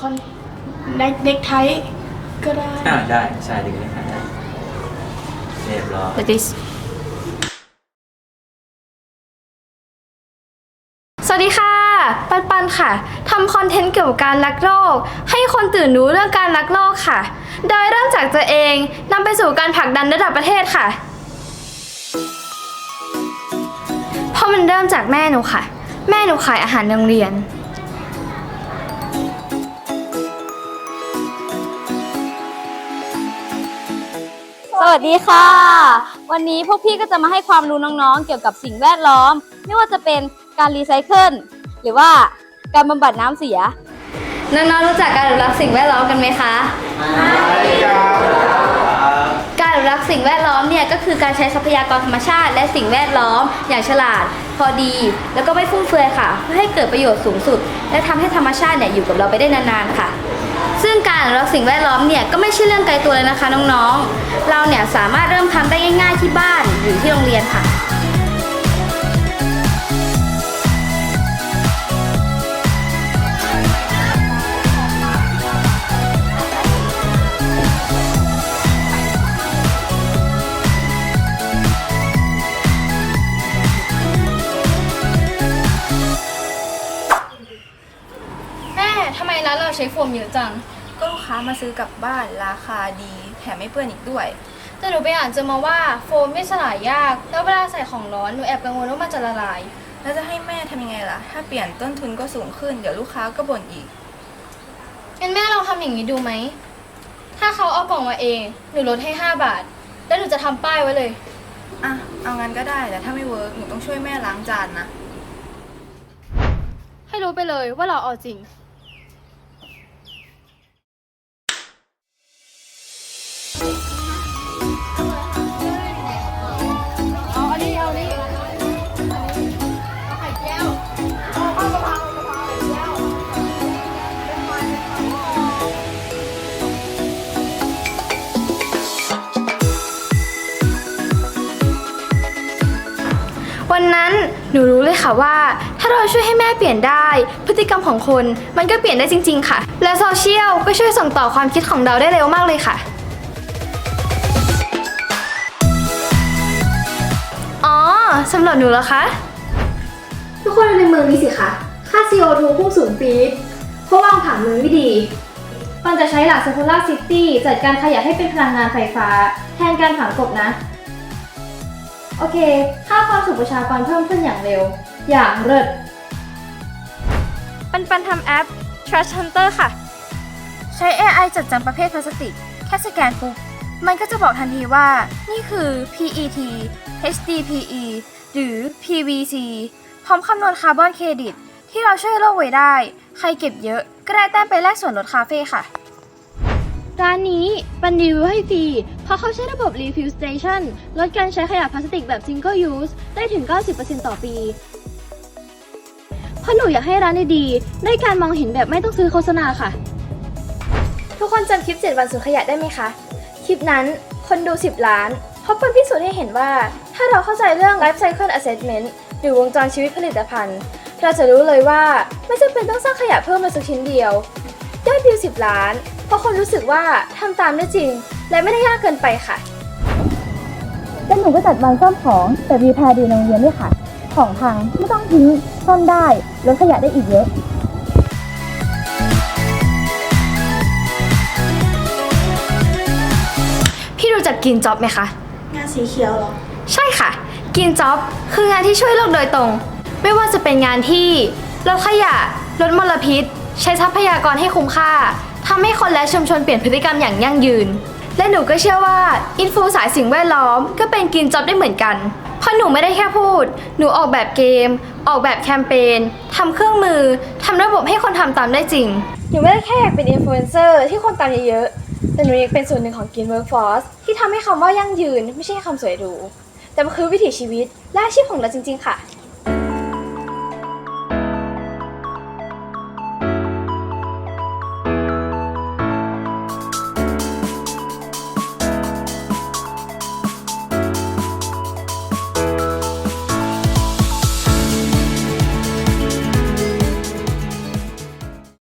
คอนเน็กเน็กไทก็ได้ อ่าได้ใช่ดึงได้ค่ะได้เรียบร้อย like this สวัสดีค่ะ ปันปันค่ะทำคอนเทนต์เกี่ยวกับการรักโลก ให้คนตื่นรู้เรื่องการรักโลกค่ะ โดยเริ่มจากตัวเองนำไปสู่การผลักดันระดับประเทศค่ะ เพราะมันเริ่มจากแม่หนูค่ะ แม่หนูขายอาหารโรงเรียน สวัสดีค่ะ วันนี้พวกพี่ก็จะมาให้ความรู้น้องๆ เกี่ยวกับสิ่งแวดล้อม ไม่ว่าจะเป็นการรีไซเคิลหรือว่าการบำบัดน้ำเสีย น้องๆรู้จักการอนุรักษ์สิ่งแวดล้อมกันไหมคะการอนุรักษ์สิ่งแวดล้อมเนี่ยก็คือการใช้ทรัพยากรธรรมชาติ และสิ่งแวดล้อม อย่างฉลาด พอดี แล้วก็ไม่ฟุ่มเฟือยค่ะ เพื่อให้เกิดประโยชน์สูงสุด และทำให้ธรรมชาติเนี่ยอยู่กับเราไปได้นานๆค่ะ ซึ่งการอนุรักษ์สิ่งแวดล้อมเนี่ยก็ไม่ใช่เรื่องไกลตัวเลยนะคะน้องๆ เราเนี่ยสามารถเริ่มทำได้ง่าย ๆ ที่บ้านหรือที่โรงเรียนค่ะ แม่ทำไมร้านเราใช้โฟมเยอะจัง ก็ลูกค้ามาซื้อกลับบ้านราคาดี แถมไม่เปื้อนอีกด้วย แต่หนูไปอ่านเจอมาว่าโฟมไม่สลายยาก แล้วเวลาใส่ของร้อนหนูแอบกังวลว่ามันจะละลาย แล้วจะให้แม่ทำยังไงล่ะ ถ้าเปลี่ยนต้นทุนก็สูงขึ้น เดี๋ยวลูกค้าก็บ่นอีก งั้นแม่ลองทำอย่างนี้ดูไหม ถ้าเขาเอากล่องมาเอง หนูลดให้ 5 บาท แล้วหนูจะทำป้ายไว้เลย อะ เอางั้นก็ได้แต่ถ้าไม่เวิร์กหนูต้องช่วยแม่ล้างจานนะ ให้รู้ไปเลยว่าเราเอาจริง วันนั้นหนูรู้เลยค่ะว่า ถ้าเราช่วยให้แม่เปลี่ยนได้ พฤติกรรมของคนมันก็เปลี่ยนได้จริง ๆ ค่ะ และโซเชียลก็ช่วยส่งต่อความคิดของเราได้เร็วมากเลยค่ะ อ๋อสำหรับหนูแล้วคะ ทุกคนในเมืองนี้สิคะ ค่า CO2 พุ่งสูงปี๊ดเพราะวางผังเมืองไม่ดี มันจะใช้หลัก Circular City จัดการขยะให้เป็นพลังงานไฟฟ้า แทนการฝังกลบนะ โอเค ค่าความสุขประชากรเพิ่มขึ้นอย่างเร็ว อย่างเลิศปันปันทำแอป Trash Hunter ค่ะ ใช้ AI จดจำประเภทพลาสติก แค่สแกนปุ๊บ มันก็จะบอกทันทีว่า นี่คือ PET HDPE หรือ PVC พร้อมคำนวณคาร์บอนเครดิต ที่เราช่วยโลกไว้ได้ ใครเก็บเยอะ ก็ได้แต้มไปแลกส่วนลดคาเฟ่ค่ะ ร้านนี้ปันรีวิวให้ฟรี เพราะเขาใช้ระบบ Refill Station ลดการใช้ขยะพลาสติกแบบ Single Use ได้ถึง 90%ต่อปี เพราะหนูอยากให้ร้านดีๆได้การมองเห็นแบบไม่ต้องซื้อโฆษณาค่ะ ทุกคนจำคลิป 7 วันสูญขยะได้ไหมคะ คลิปนั้นคนดู 10 ล้าน เพราะเป็นพิสูจน์ให้เห็นว่า ถ้าเราเข้าใจเรื่อง Life Cycle Assessment หรือวงจรชีวิตผลิตภัณฑ์ เราจะรู้เลยว่าไม่จำเป็นต้องสร้างขยะเพิ่มเลยสักชิ้นเดียวยอดวิว10 ล้าน เพราะคนรู้สึกว่าทำตามได้จริง และไม่ได้ยากเกินไปค่ะ แล้วหนูก็จัดวันซ่อมของแต่รีแพร์ดีโรงเรียนด้วยค่ะ ของพังไม่ต้องทิ้งซ่อมได้ลดขยะได้อีกเยอะ พี่รู้จักกินจ็อบไหมคะ งานสีเขียวเหรอ ใช่ค่ะ กินจ็อบคืองานที่ช่วยโลกโดยตรง ไม่ว่าจะเป็นงานที่ลดขยะลดมลพิษ ใช้ทรัพยากรให้คุ้มค่า ทำให้คนและชุมชนเปลี่ยนพฤติกรรมอย่างยั่งยืน และหนูก็เชื่อว่าอินฟูสายสิ่งแวดล้อมก็เป็นกินจ็อบได้เหมือนกัน เพราะหนูไม่ได้แค่พูด หนูออกแบบเกม ออกแบบแคมเปญทำเครื่องมือทำระบบให้คนทำตามได้จริง หนูไม่ได้แค่อยากเป็นอินฟลูเอนเซอร์ที่คนตามเยอะๆ แต่หนูยังเป็นส่วนหนึ่งของกินเวิร์กฟอร์สที่ทำให้คำว่ายั่งยืนไม่ใช่คำสวยหรูแต่มันคือวิถีชีวิตและอาชีพของเราจริง ๆ ค่ะ